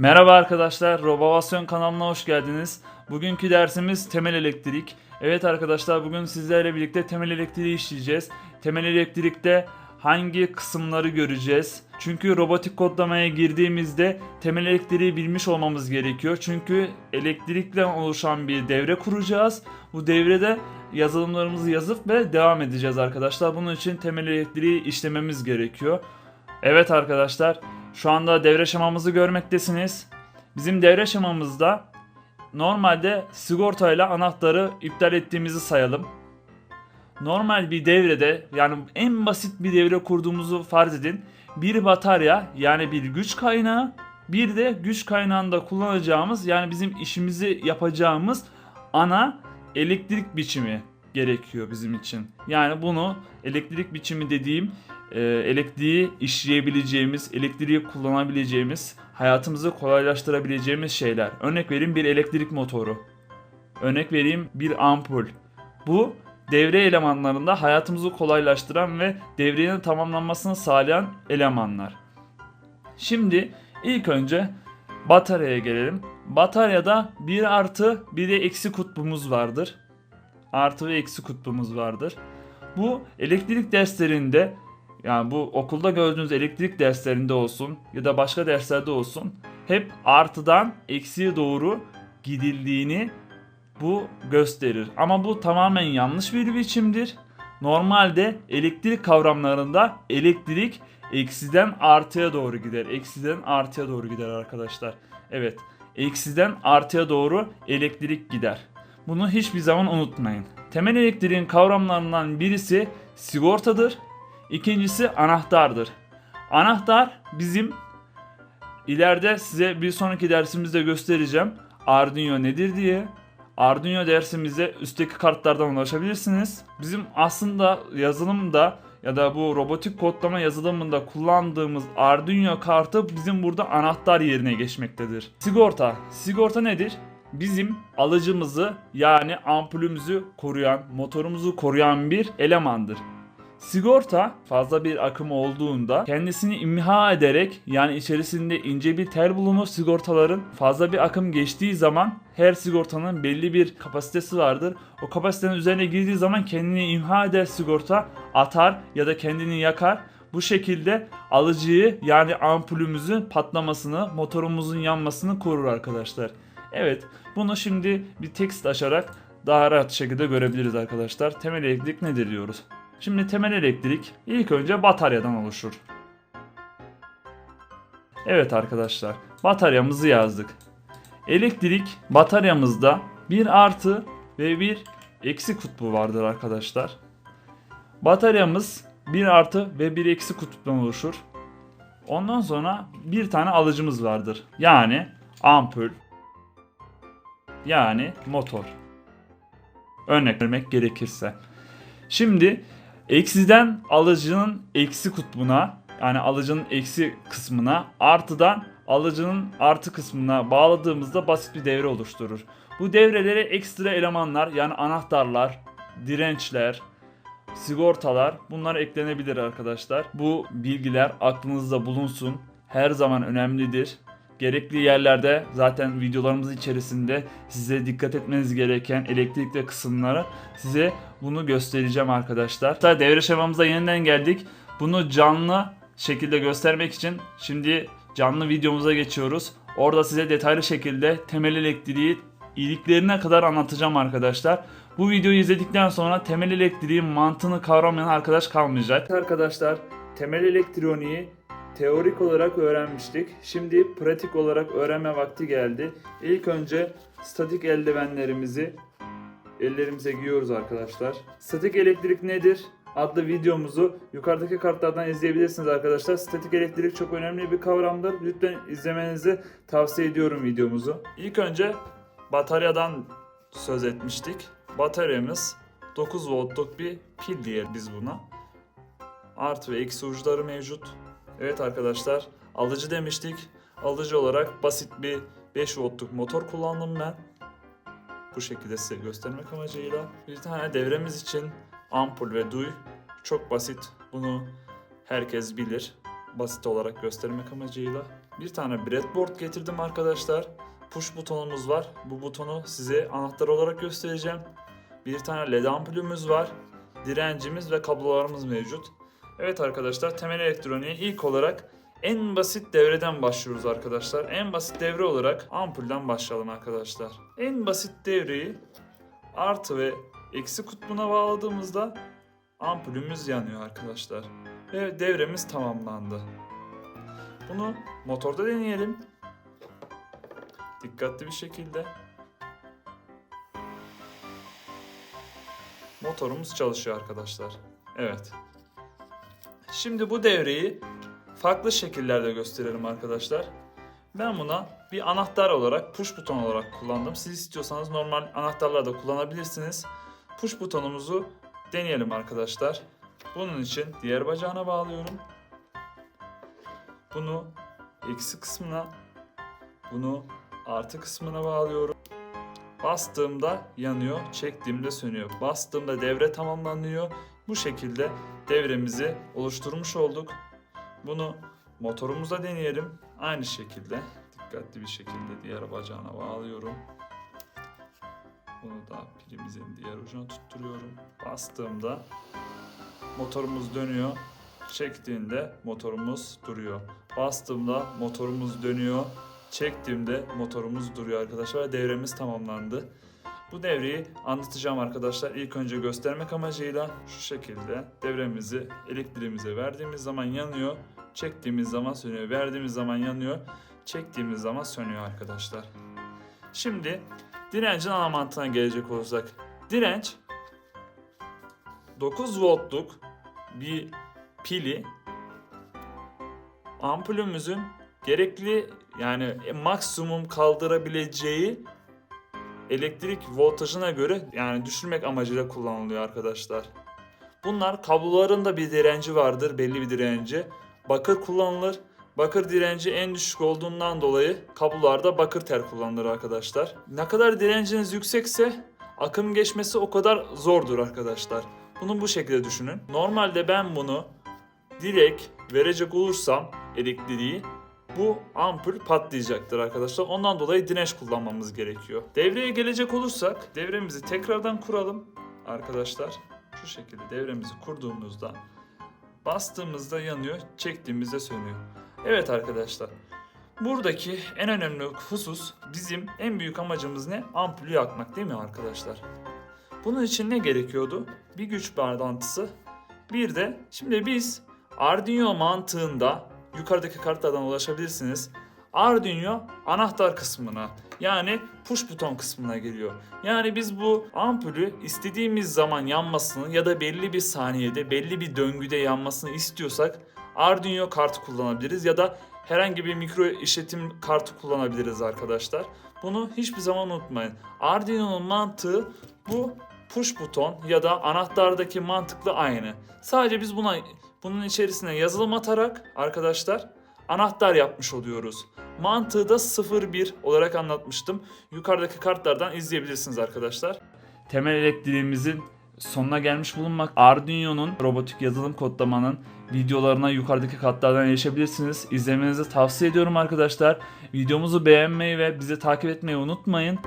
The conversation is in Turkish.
Merhaba arkadaşlar, Robovasyon kanalına hoş geldiniz. Bugünkü dersimiz temel elektrik. Evet arkadaşlar bugün sizlerle birlikte temel elektriği işleyeceğiz. Temel elektrikte hangi kısımları göreceğiz? Çünkü robotik kodlamaya girdiğimizde temel elektriği bilmiş olmamız gerekiyor. Çünkü elektrikle oluşan bir devre kuracağız. Bu devrede yazılımlarımızı yazıp ve devam edeceğiz arkadaşlar. Bunun için temel elektriği işlememiz gerekiyor. Evet arkadaşlar, şu anda devre şemamızı görmektesiniz. Bizim devre şemamızda normalde sigortayla anahtarı iptal ettiğimizi sayalım. Normal bir devrede yani en basit bir devre kurduğumuzu farz edin. Bir batarya yani bir güç kaynağı bir de güç kaynağında kullanacağımız yani bizim işimizi yapacağımız ana elektrik biçimi gerekiyor bizim için. Yani bunu elektrik biçimi dediğim e, elektriği işleyebileceğimiz, elektriği kullanabileceğimiz, hayatımızı kolaylaştırabileceğimiz şeyler. Örnek vereyim bir elektrik motoru. Örnek vereyim bir ampul. Bu devre elemanlarında hayatımızı kolaylaştıran ve devrenin tamamlanmasını sağlayan elemanlar. Şimdi ilk önce bataryaya gelelim. Bataryada bir artı bir de eksi kutbumuz vardır. Artı ve eksi kutbumuz vardır. Bu elektrik derslerinde yani bu okulda gördüğünüz elektrik derslerinde olsun ya da başka derslerde olsun hep artıdan eksiye doğru gidildiğini bu gösterir. Ama bu tamamen yanlış bir biçimdir. Normalde elektrik kavramlarında elektrik eksiden artıya doğru gider. Eksiden artıya doğru gider arkadaşlar. Evet. Eksiden artıya doğru elektrik gider. Bunu hiçbir zaman unutmayın. Temel elektriğin kavramlarından birisi sigortadır. İkincisi anahtardır. Anahtar bizim ileride size bir sonraki dersimizde göstereceğim. Arduino nedir diye. Arduino dersimize üstteki kartlardan ulaşabilirsiniz. Bizim aslında yazılımda ya da bu robotik kodlama yazılımında kullandığımız Arduino kartı bizim burada anahtar yerine geçmektedir. Sigorta. Sigorta nedir? Bizim alıcımızı yani ampulümüzü koruyan, motorumuzu koruyan bir elemandır. Sigorta fazla bir akım olduğunda kendisini imha ederek yani içerisinde ince bir tel bulunur sigortaların fazla bir akım geçtiği zaman her sigortanın belli bir kapasitesi vardır. O kapasitenin üzerine girdiği zaman kendini imha eder sigorta atar ya da kendini yakar. Bu şekilde alıcıyı yani ampulümüzün patlamasını, motorumuzun yanmasını korur arkadaşlar. Evet, bunu şimdi bir tekst açarak daha rahat şekilde görebiliriz arkadaşlar. Temel elektrik nedir diyoruz. Şimdi temel elektrik ilk önce bataryadan oluşur. Evet arkadaşlar, bataryamızı yazdık. Elektrik bataryamızda bir artı ve bir eksi kutbu vardır arkadaşlar. Bataryamız bir artı ve bir eksi kutuptan oluşur. Ondan sonra bir tane alıcımız vardır. Yani ampul, yani motor. Örnek vermek gerekirse. Şimdi eksiden alıcının eksi kutbuna yani alıcının eksi kısmına artıdan alıcının artı kısmına bağladığımızda basit bir devre oluşturur. Bu devrelere ekstra elemanlar yani anahtarlar, dirençler, sigortalar bunlar eklenebilir arkadaşlar. Bu bilgiler aklınızda bulunsun. Her zaman önemlidir. Gerekli yerlerde zaten videolarımız içerisinde size dikkat etmeniz gereken elektrikli kısımları size bunu göstereceğim arkadaşlar. Hatta devre şemamıza yeniden geldik. Bunu canlı şekilde göstermek için şimdi canlı videomuza geçiyoruz. Orada size detaylı şekilde temel elektriği iliklerine kadar anlatacağım arkadaşlar. Bu videoyu izledikten sonra temel elektriğin mantığını kavramayan arkadaş kalmayacak. Arkadaşlar temel elektroniği teorik olarak öğrenmiştik. Şimdi pratik olarak öğrenme vakti geldi. İlk önce statik eldivenlerimizi ellerimize giyiyoruz arkadaşlar. Statik elektrik nedir? adlı videomuzu yukarıdaki kartlardan izleyebilirsiniz arkadaşlar. Statik elektrik çok önemli bir kavramdır. Lütfen izlemenizi tavsiye ediyorum videomuzu. İlk önce bataryadan söz etmiştik. Bataryamız 9 voltluk bir pil diye biz buna. Artı ve eksi uçları mevcut. Evet arkadaşlar alıcı demiştik. Alıcı olarak basit bir 5 voltluk motor kullandım ben. Bu şekilde size göstermek amacıyla. Bir tane devremiz için ampul ve duy çok basit. Bunu herkes bilir. Basit olarak göstermek amacıyla. Bir tane breadboard getirdim arkadaşlar. Push butonumuz var. Bu butonu size anahtar olarak göstereceğim. Bir tane led ampulümüz var. Direncimiz ve kablolarımız mevcut. Evet arkadaşlar temel elektroniğe ilk olarak en basit devreden başlıyoruz arkadaşlar. En basit devre olarak ampulden başlayalım arkadaşlar. En basit devreyi artı ve eksi kutbuna bağladığımızda ampulümüz yanıyor arkadaşlar. Ve devremiz tamamlandı. Bunu motorda deneyelim. Dikkatli bir şekilde. Motorumuz çalışıyor arkadaşlar. Evet. Şimdi bu devreyi farklı şekillerde gösterelim arkadaşlar. Ben buna bir anahtar olarak push buton olarak kullandım. Siz istiyorsanız normal anahtarlar da kullanabilirsiniz. Push butonumuzu deneyelim arkadaşlar. Bunun için diğer bacağına bağlıyorum. Bunu eksi kısmına, bunu artı kısmına bağlıyorum. Bastığımda yanıyor, çektiğimde sönüyor. Bastığımda devre tamamlanıyor. Bu şekilde devremizi oluşturmuş olduk. Bunu motorumuzda deneyelim. Aynı şekilde dikkatli bir şekilde diğer bacağına bağlıyorum. Bunu da pilimizin diğer ucuna tutturuyorum. Bastığımda motorumuz dönüyor. Çektiğinde motorumuz duruyor. Bastığımda motorumuz dönüyor. Çektiğimde motorumuz duruyor arkadaşlar. Devremiz tamamlandı. Bu devreyi anlatacağım arkadaşlar. İlk önce göstermek amacıyla şu şekilde devremizi elektriğimize verdiğimiz zaman yanıyor. Çektiğimiz zaman sönüyor. Verdiğimiz zaman yanıyor. Çektiğimiz zaman sönüyor arkadaşlar. Şimdi direncin ana mantığına gelecek olursak. Direnç 9 voltluk bir pili ampulümüzün gerekli yani maksimum kaldırabileceği elektrik voltajına göre yani düşürmek amacıyla kullanılıyor arkadaşlar. Bunlar kabloların bir direnci vardır, belli bir direnci. Bakır kullanılır. Bakır direnci en düşük olduğundan dolayı kablolarda bakır tel kullanılır arkadaşlar. Ne kadar direnciniz yüksekse akım geçmesi o kadar zordur arkadaşlar. Bunu bu şekilde düşünün. Normalde ben bunu direkt verecek olursam elektriği bu ampul patlayacaktır arkadaşlar. Ondan dolayı direnç kullanmamız gerekiyor. Devreye gelecek olursak devremizi tekrardan kuralım arkadaşlar. Şu şekilde devremizi kurduğumuzda bastığımızda yanıyor, çektiğimizde sönüyor. Evet arkadaşlar. Buradaki en önemli husus bizim en büyük amacımız ne? Ampulü yakmak değil mi arkadaşlar? Bunun için ne gerekiyordu? Bir güç bağlantısı. Bir de şimdi biz Arduino mantığında yukarıdaki kartlardan ulaşabilirsiniz. Arduino anahtar kısmına yani push buton kısmına geliyor. Yani biz bu ampulü istediğimiz zaman yanmasını ya da belli bir saniyede belli bir döngüde yanmasını istiyorsak Arduino kartı kullanabiliriz ya da herhangi bir mikro işletim kartı kullanabiliriz arkadaşlar. Bunu hiçbir zaman unutmayın. Arduino'nun mantığı bu push buton ya da anahtardaki mantıkla aynı. Sadece biz buna bunun içerisine yazılım atarak arkadaşlar anahtar yapmış oluyoruz. Mantığı da 01 olarak anlatmıştım. Yukarıdaki kartlardan izleyebilirsiniz arkadaşlar. Temel elektriğimizin sonuna gelmiş bulunmak. Arduino'nun robotik yazılım kodlamanın videolarına yukarıdaki katlardan erişebilirsiniz. İzlemenizi tavsiye ediyorum arkadaşlar. Videomuzu beğenmeyi ve bizi takip etmeyi unutmayın.